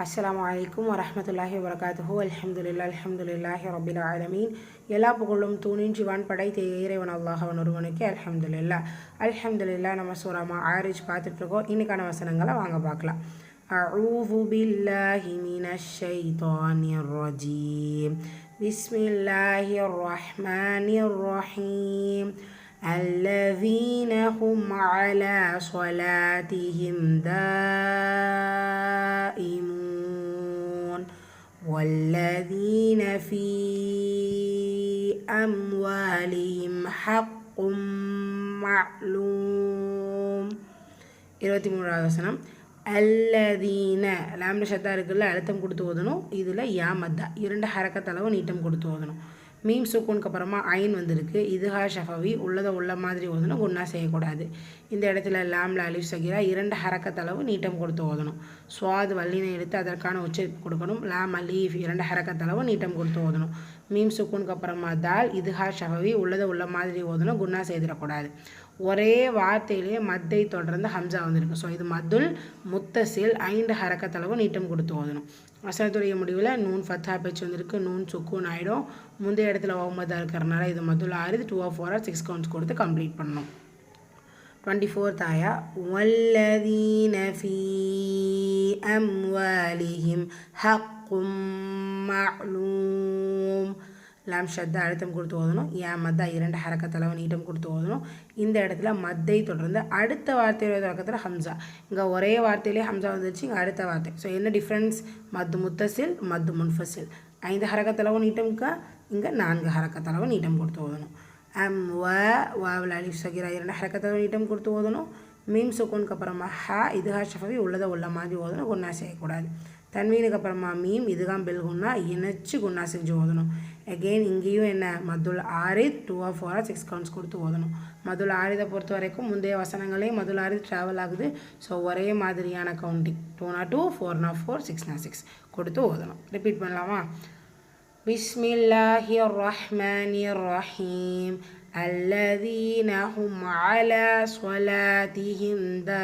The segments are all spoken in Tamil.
அஸ்ஸலாமு அலைக்கும் வரஹ்மத்துல்லாஹி வபரகாத்துஹு அல்ஹம்துலில்லாஹ் அல்ஹம்துலில்லாஹி ரபில் ஆலமீன் எல்லா புகழும் தூணின்றி வான் படைத்த இறைவன் அல்லாஹ் அவன் ஒருவனுக்கு அல்ஹம்துலில்லாஹ் அல்ஹம்துலில்லாஹ் நம்ம சூராமா ஆரிஜ் பார்த்துட்டு இருக்கோம் இன்னைக்கான வசனங்களை வாங்க பார்க்கலாம் أعوذ بالله من الشيطان الرجيم بسم الله الرحمن الرحيم الذين هم على صلاتهم دائمون والذين في أموالهم حق معلوم இருபத்தி மூணாவது வசனம் அல்லதீன லாம்ல சத்தா இருக்குல்ல அழுத்தம் கொடுத்து ஓதணும் இதில் யா மத்தா இரண்டு ஹரக்கத்தளவு நீட்டம் கொடுத்து ஓதணும் மீம் சுக்கூனுக்கு அப்புறமா ஐன் வந்திருக்கு. இதுஹா ஷஃபவி உள்ளதை உள்ள மாதிரி ஓதணும் குன்னா செய்யக்கூடாது. இந்த இடத்துல லாம்ல அலிஃப் சகிரா இரண்டு ஹரக்கத்தளவு நீட்டம் கொடுத்து ஓதணும். சுவாது வல்லினை எடுத்து அதற்கான உச்சரிப்பு கொடுக்கணும். லாம் அலீஃப் இரண்டு ஹரக்கத்தளவு நீட்டம் கொடுத்து ஓதணும். மீம் சுக்கூனுக்கு அப்புறமா தால் இதுஹா ஷஃபவி உள்ளதை உள்ள மாதிரி ஓதணும் குன்னா செய்திடக்கூடாது. ஒரே வார்த்தையிலேயே மத்தை தொடர்ந்து ஹம்சா வந்திருக்கு. ஸோ இது மதுல் முத்தசில் ஐந்து ஹரக்கத்தளவு நீட்டம் கொடுத்து ஓதணும். வசனத்துடைய முடிவில் நூன் ஃபத்தா பேச்சு வந்திருக்கு. நூன் சுக்கூன் ஆகிடும் முந்தைய இடத்துல ஓமதா இருக்கிறனால இது மதுல் ஆறு two of four or six counts கொடுத்து கம்ப்ளீட் பண்ணணும். டுவெண்ட்டி ஃபோர்த் ஆயா வல்லதீன ஃபீ அம்வாலிஹிம் ஹக்கும் லாம் ஷத்தா அழுத்தம் கொடுத்து ஓதணும். ஏன் மத்தா இரண்டு ஹரக்கத்தளவு நீட்டம் கொடுத்து ஓதணும். இந்த இடத்துல மத்தை தொடர்ந்து அடுத்த வார்த்தையோட தொடக்கத்தில் ஹம்சா. இங்கே ஒரே வார்த்தையிலே ஹம்சா வந்துருச்சு இங்கே அடுத்த வார்த்தை. ஸோ என்ன டிஃப்ரென்ஸ் மத்து முத்தசில் மத்து முன்ஃபசில். ஐந்து ஹரக்கத்தளவு நீட்டம்க்கா இங்கே நான்கு ஹரக்கத்தளவு நீட்டம் கொடுத்து ஓதணும். அம் வ வாவில் அலிஃப் சகிரா இரண்டு ஹரக்கத்தளவு நீட்டம் கொடுத்து ஓதணும். மீம் சுக்கூனுக்கு அப்புறமா ஹா இதுகா ஷஃபவி உள்ளதை உள்ள மாதிரி ஓதணும் குன்னா செய்யக்கூடாது. தன்வீனுக்கு அப்புறமா மீம் இதுகாம் பெல்குன்னா இணைச்சு குன்னா செஞ்சு ஓதணும். எகெயின் இங்கேயும் என்ன? மதுல் ஆறு டூவா ஃபோரா சிக்ஸ் கவுண்ட்ஸ் கொடுத்து ஓதணும். மதுள் ஆரிதை பொறுத்த வரைக்கும் முந்தைய வசனங்களே மதுள் ஆரிது ட்ராவல் ஆகுது. ஸோ ஒரே மாதிரியான கவுண்டிங் டூ டூனா டூ ஃபோர் ஃபோர்னா ஃபோர் சிக்ஸ் சிக்ஸ்னா சிக்ஸ் கொடுத்து ஓதணும். ரிப்பீட் பண்ணலாமா? பிஸ்மில்லாஹி ரஹ்மான் ரஹீம் الذين هم على صلاتهم دائمون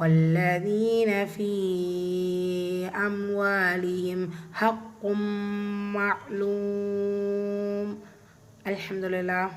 والذين في أموالهم حق معلوم. الحمد لله.